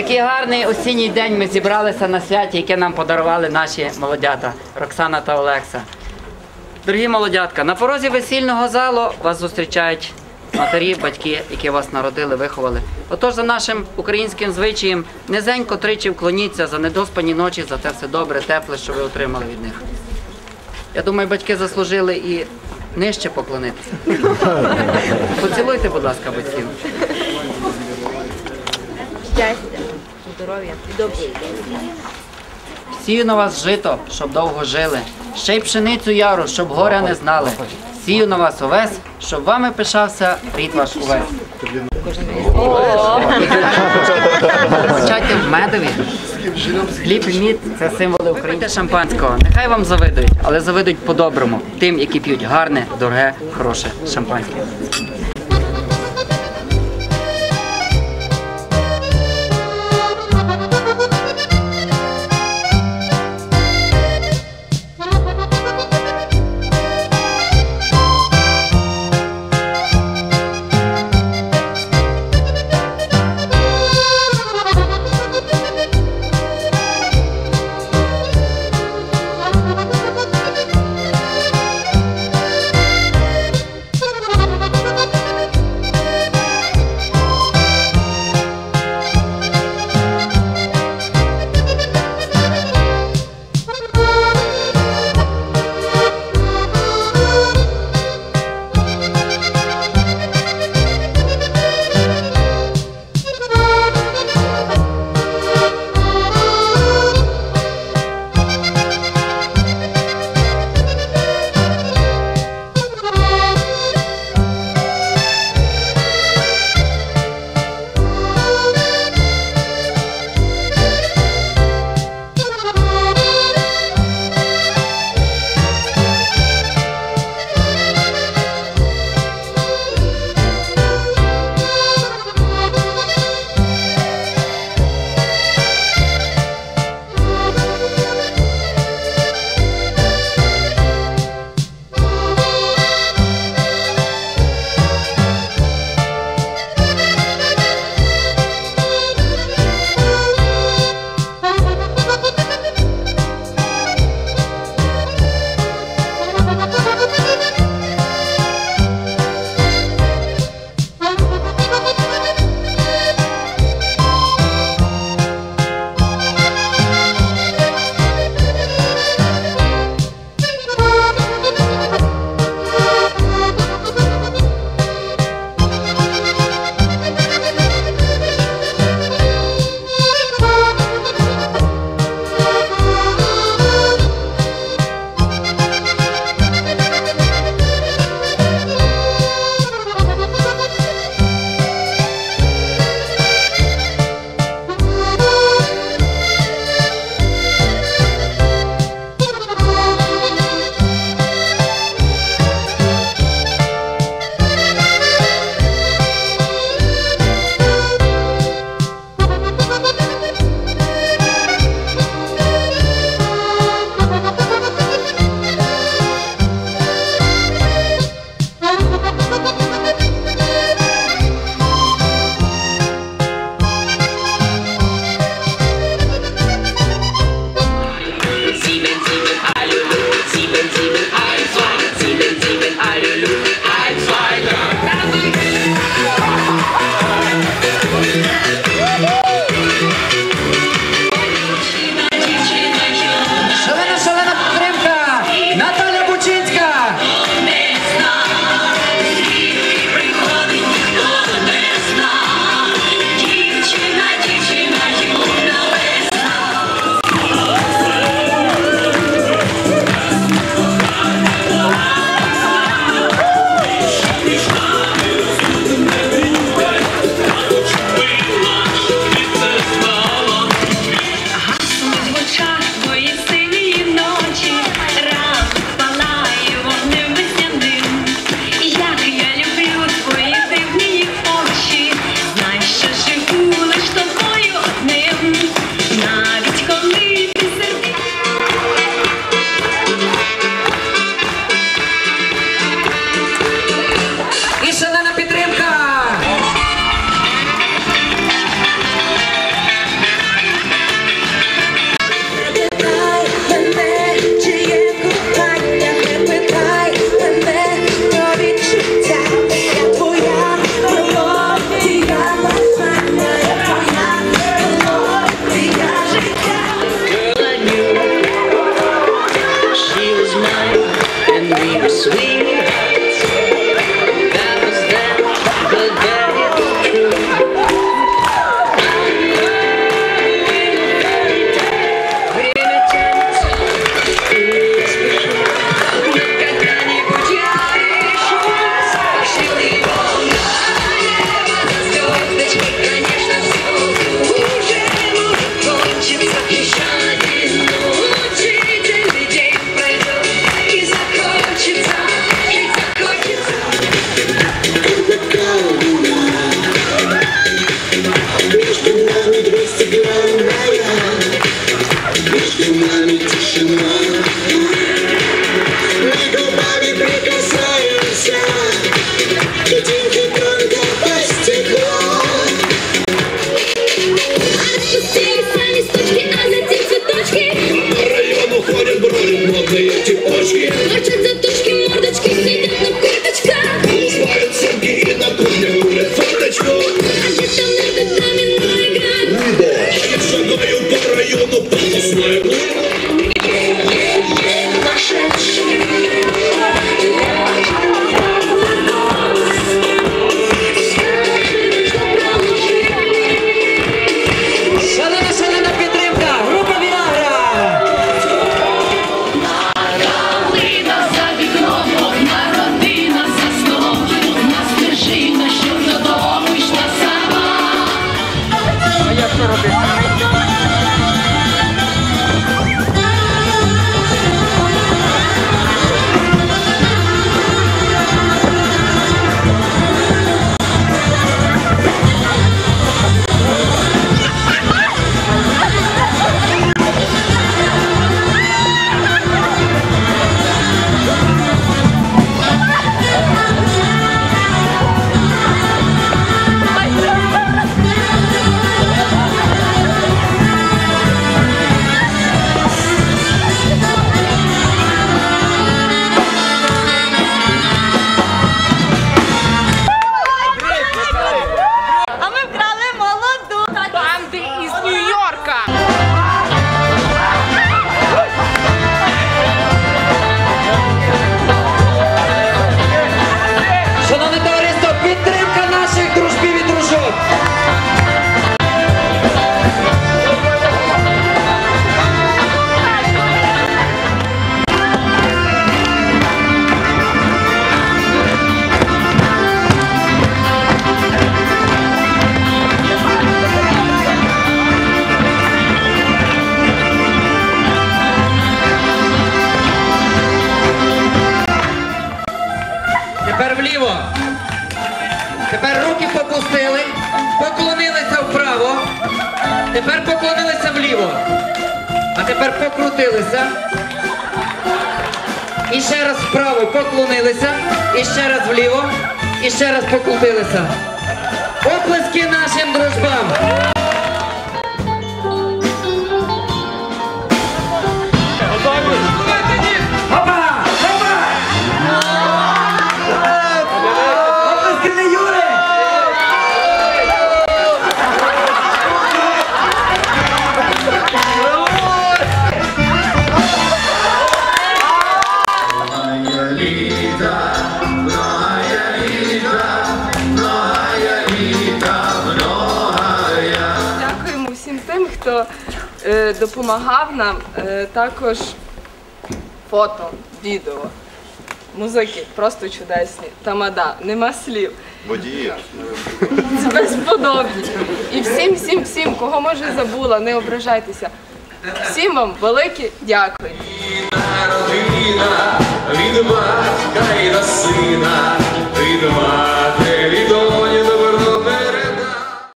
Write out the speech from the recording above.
Такий гарний осінній день ми зібралися на святі, яке нам подарували наші молодята Роксана та Олекса. Дорогі молодятка, на порозі весільного залу вас зустрічають матері, батьки, які вас народили, виховали. Отож, за нашим українським звичаєм, низенько тричі вклоніться за недоспані ночі, за те все добре, тепле, що ви отримали від них. Я думаю, батьки заслужили і нижче поклонитися. Поцілуйте, будь ласка, батьків. щастя, здоров'я і доброї. Сію на вас жито, щоб довго жили. Ще й пшеницю яру, щоб горя не знали. Сію на вас овес, щоб вами пишався рід ваш увесь. Почайте в медові. Хліб і мід це символи України шампанського. Нехай вам завидують, але завидують по-доброму. Тим, які п'ють гарне, дороге, хороше шампанське. А Тепер поклонилися вліво. А тепер покрутилися. І ще раз вправо поклонилися. І ще раз вліво. І ще раз покрутилися. Оплески нашим дружбам. Допомагав нам. Е, також фото, відео, музики просто чудесні. Тамада, нема слів. Водії. Це безподобні. І всім, всім, всім, кого може забула, не ображайтеся. Всім вам велике дякую. Родина від батька і до сина, від матері.